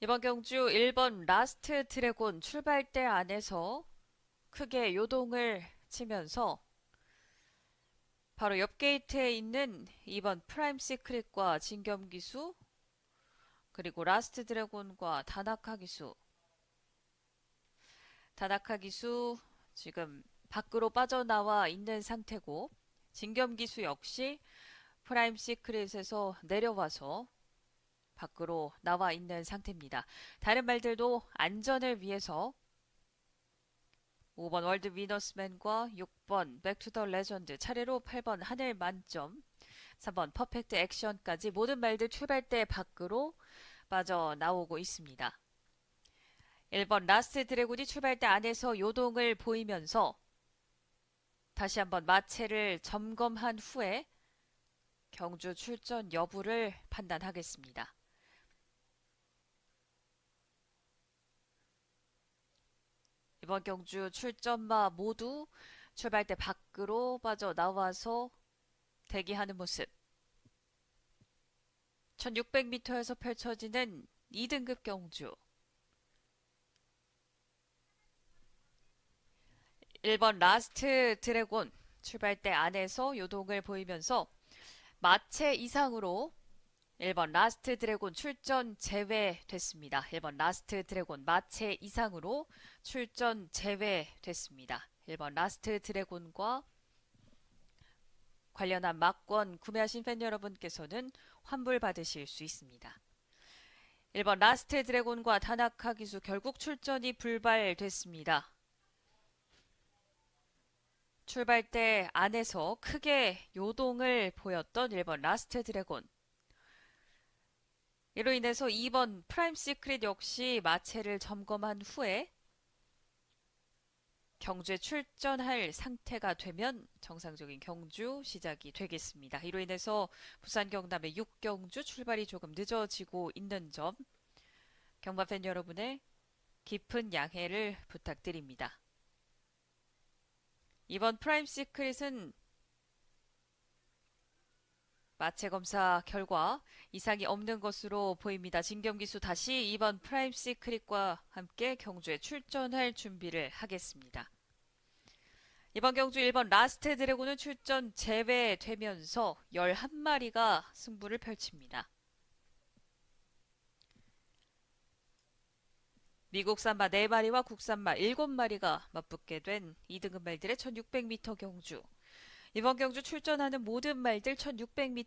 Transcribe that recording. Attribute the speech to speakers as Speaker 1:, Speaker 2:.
Speaker 1: 이번 경주 1번 라스트 드래곤 출발대 안에서 크게 요동을 치면서 바로 옆 게이트에 있는 2번 프라임 시크릿과 진겸 기수 그리고 라스트 드래곤과 다나카 기수. 다나카 기수 지금 밖으로 빠져나와 있는 상태고 진겸 기수 역시 프라임 시크릿에서 내려와서 밖으로 나와 있는 상태입니다. 다른 말들도 안전을 위해서 5번 월드 위너스맨과 6번 백투더 레전드 차례로 8번 하늘 만점 3번 퍼펙트 액션까지 모든 말들 출발대 밖으로 빠져나오고 있습니다. 1번 라스트 드래곤이 출발대 안에서 요동을 보이면서 다시 한번 마체를 점검한 후에 경주 출전 여부를 판단하겠습니다. 이번 경주 출전마 모두 출발대 밖으로 빠져나와서 대기하는 모습. 1600m에서 펼쳐지는 2등급 경주. 1번 라스트 드래곤 출발대 안에서 요동을 보이면서 마체 이상으로 1번 라스트 드래곤 출전 제외됐습니다. 1번 라스트 드래곤 마체 이상으로 출전 제외됐습니다. 1번 라스트 드래곤과 관련한 막권 구매하신 팬 여러분께서는 환불 받으실 수 있습니다. 1번 라스트 드래곤과 다나카 기수 결국 출전이 불발됐습니다. 출발대 안에서 크게 요동을 보였던 1번 라스트 드래곤. 이로 인해서 2번 프라임 시크릿 역시 마체를 점검한 후에 경주에 출전할 상태가 되면 정상적인 경주 시작이 되겠습니다. 이로 인해서 부산 경남의 6경주 출발이 조금 늦어지고 있는 점 경마 팬 여러분의 깊은 양해를 부탁드립니다. 이번 프라임 시크릿은 마체 검사 결과 이상이 없는 것으로 보입니다. 진경기수 다시 2번 프라임 시크릿과 함께 경주에 출전할 준비를 하겠습니다. 이번 경주 1번 라스트 드래곤은 출전 제외되면서 11마리가 승부를 펼칩니다. 미국 산마 4마리와 국산마 7마리가 맞붙게 된 2등급 말들의 1600m 경주. 이번 경주 출전하는 모든 말들 1600m